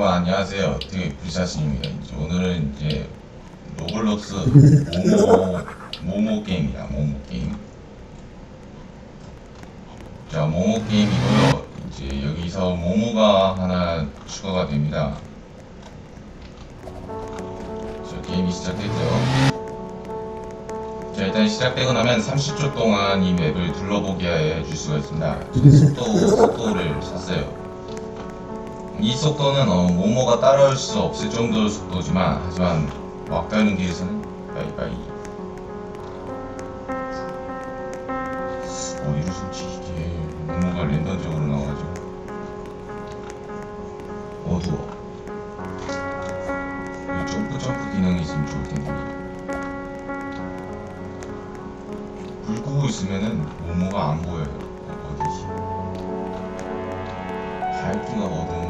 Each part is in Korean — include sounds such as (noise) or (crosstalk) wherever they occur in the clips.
여러분 안녕하세요. 되게 불사신입니다. 이제 오늘은 이제 로블록스 모모 모모 게임이야. 모모 게임. 자 모모 게임이고요. 이제 여기서 모모가 하나 추가가 됩니다. 자 게임이 시작됐죠. 자 일단 시작되고 나면 30초 동안 이 맵을 둘러보게 해줄 수가 있습니다. (laughs) 속도 속도를 샀어요. 이 속도는 어, 모모가 따라올 수 없을 정도의 속도지만 하지만 막 가는 길에서는 빠이빠이. 어 솔직히 이게. 모모가 랜덤적으로 나와가지고. 어두워. 이 점프 점프 기능이 있으면 좋을 텐데. 불 끄고 있으면은 모모가 안 보여요. 어, 어디지 밝기가 어두운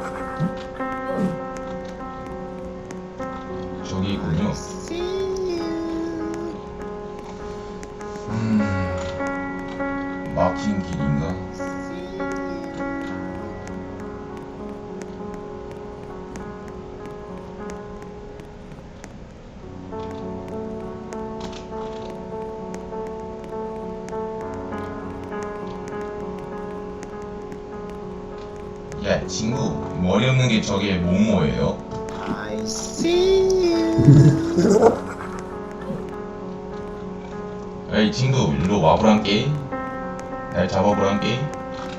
야 친구 머리 없는 게 저게 모모예요 I see you. 야이 친구 일로 와보란께 날 잡아보란께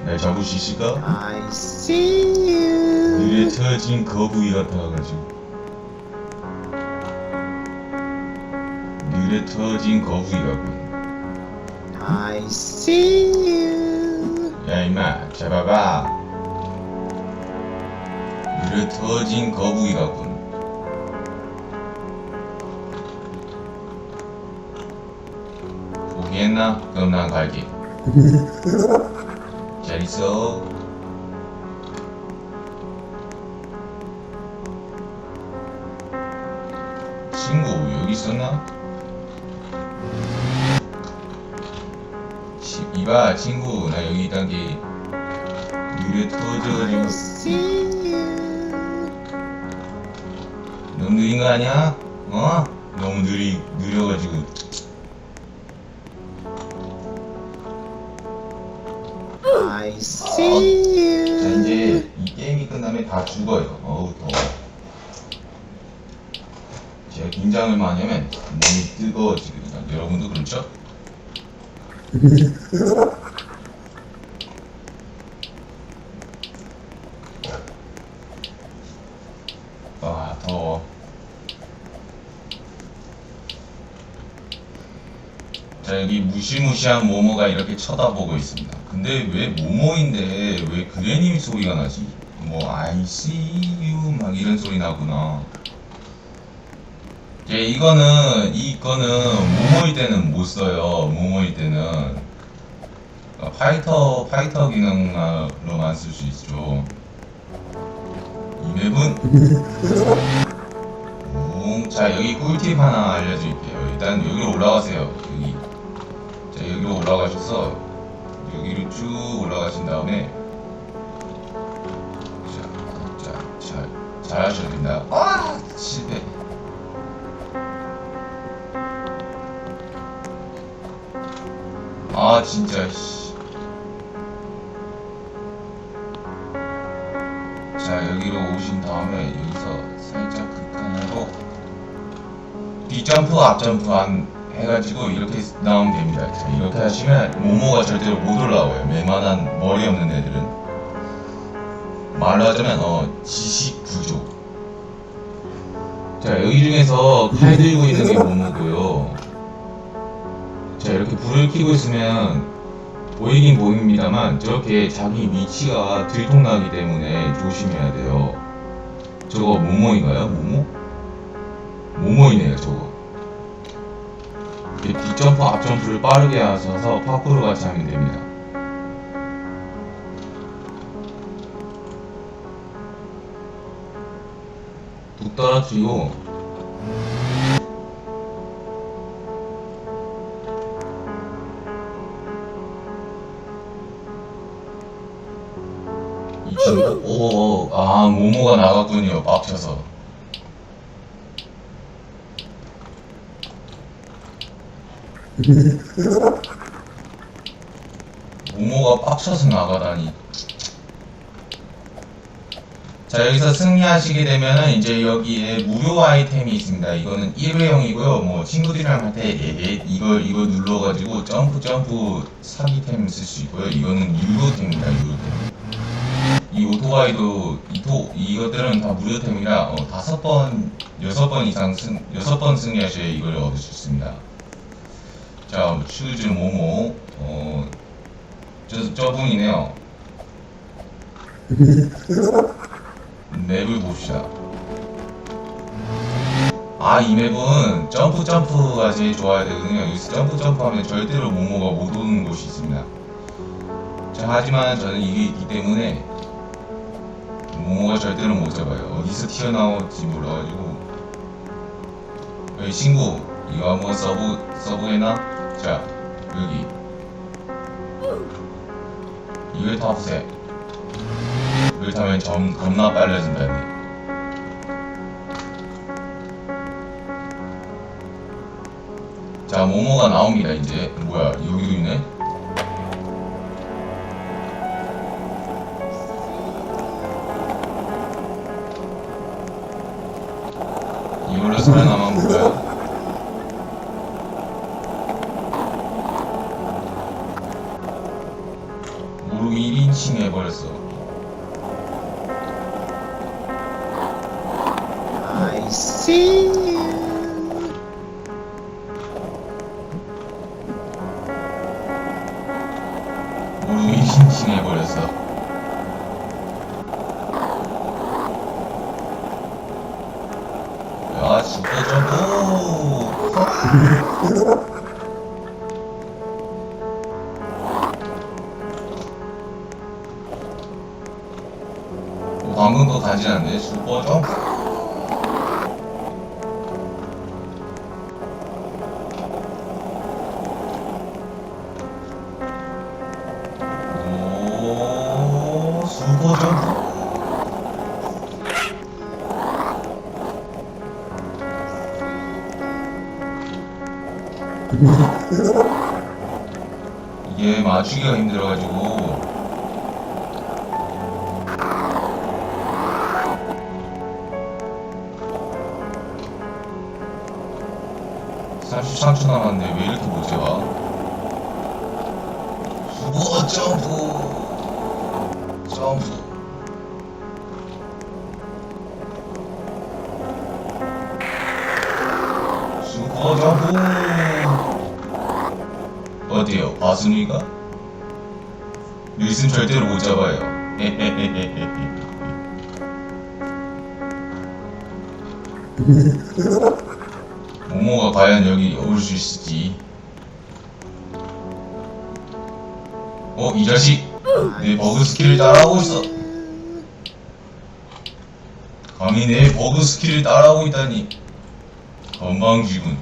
날 잡을 수 있을까? I see you. 눈에 터진 거북이 같아가지고 눈에 터진 거북이 같군 I see you. 야 임마 잡아봐 터진 거북이 같군. 포기했나? 그럼 난 갈게 잘 있어. 친구 여기 있었나? 치, 이봐 친구 나 여기 있단 게 I 터져가지고 너무 느린 거 아니야? 어? 너무 느리 느려가지고 I see 자 you. 이제 이 게임이 끝나면 다 죽어요 어우 더워 제가 긴장을 많이 하면 몸이 뜨거워지거든요 여러분도 그렇죠? (laughs) 아 더워 자 여기 무시무시한 모모가 이렇게 쳐다보고 있습니다. 근데 왜 모모인데 왜 그레님 소리가 나지? 뭐 I see you 막 이런 소리 나구나. 예, 이거는 이거는 모모일 때는 못 써요. 모모일 때는. 어, 파이터 파이터 기능으로만 쓸 수 있죠. 이 맵은? 음, 자 여기 꿀팁 하나 알려드릴게요. 일단 여기로 올라가세요. 여기 자 여기로 올라가셔서 여기로 쭉 올라가신 다음에 자 자 잘 잘 하셔야 됩니다. 아! 실패. 아 진짜 씨. 자 여기로 오신 다음에 여기서 살짝 극한으로 뒷점프 앞점프 한 해가지고 이렇게 나오면 됩니다. 자, 이렇게 하시면 모모가 절대로 못 올라와요. 웬만한 머리 없는 애들은. 말로 하자면 어 지식 부족. 자 여기 중에서 칼 들고 있는 게 모모고요. 자 이렇게 불을 켜고 있으면 보이긴 보입니다만 저렇게 자기 위치가 들통나기 때문에 조심해야 돼요. 저거 모모인가요? 모모? 모모이네요 저거 뒷점프 앞점프를 빠르게 하셔서 파쿠르 같이 하면 됩니다. 뚝 떨어뜨리고. 이 친구 오아 모모가 나갔군요 빡쳐서. 모모가 빡쳐서 나가다니 자 여기서 승리하시게 되면은 이제 여기에 무료 아이템이 있습니다. 이거는 1회용이고요. 뭐 친구들이랑 할 때 이거 이거 눌러가지고 점프 점프 사기템 쓸 수 있고요. 이거는 유료템입니다. 유료템. 이 오토바이도 이토 이것들은 다 무료템이라 어, 다섯 번 여섯 번 이상 승 여섯 번 승리하셔야 이걸 얻을 수 있습니다. 자 슈즈 모모 어 저 저분이네요. 맵을 봅시다. 아, 이 맵은 점프 점프가 제일 좋아야 되거든요. 여기서 점프 점프하면 절대로 모모가 못 오는 곳이 있습니다. 자, 하지만 저는 이게 있기 때문에 모모가 절대로 못 잡아요. 어디서 튀어나올지 몰라가지고. 여기 친구, 이거 한번 써보, 써보겠나? 자, 여기. 이걸 타보세요. 이걸 타면 점, 겁나 빨라진다네. 자, 모모가 나옵니다, 이제. 뭐야, 여기도 있네? 모르고 1인칭 해버렸어. I see you. 모르고 1인칭 해 방금 거 가지 않네. 슈퍼 점프. 오, 슈퍼 점프. 이게 맞추기가 힘들어가지고 33초 남았는데 왜 이렇게 못 잡아? 수고 점프 점프 수고 점프 어때요? 봤습니까? 루이스는 절대로 못 잡아요. 모모가 과연 여기 올 수 있을지. 어, 이 자식! 내 버그 스킬을 따라하고 있어. 감히 내 버그 스킬을 따라하고 있다니. 건방지군.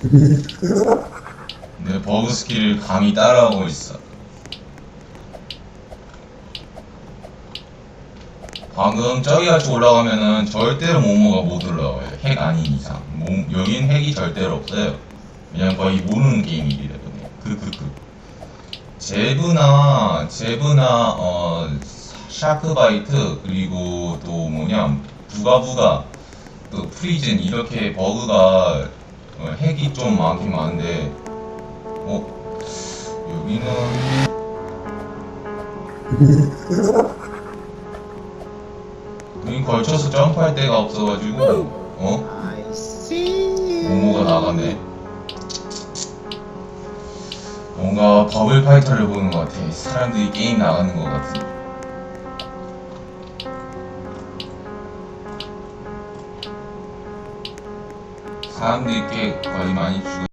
(laughs) 내 버그 스킬을 감히 따라하고 있어. 방금 저기 같이 올라가면은 절대로 모모가 못 올라와요. 핵 아닌 이상. 모, 여긴 핵이 절대로 없어요. 그냥 거의 모르는 게임이기 때문에. 크크크. 제브나, 제브나, 어, 샤크바이트, 그리고 또 뭐냐, 부가부가, 또 프리즌, 이렇게 버그가 어, 핵이 좀 많긴 많은데, 어, 여기는, (laughs) (laughs) 여기 걸쳐서 점프할 데가 없어가지고, 어? 모모가 나가네. 뭔가 버블 파이터를 보는 것 같아. 사람들이 게임 나가는 것 같은. 사람들이 꽤 많이 죽어.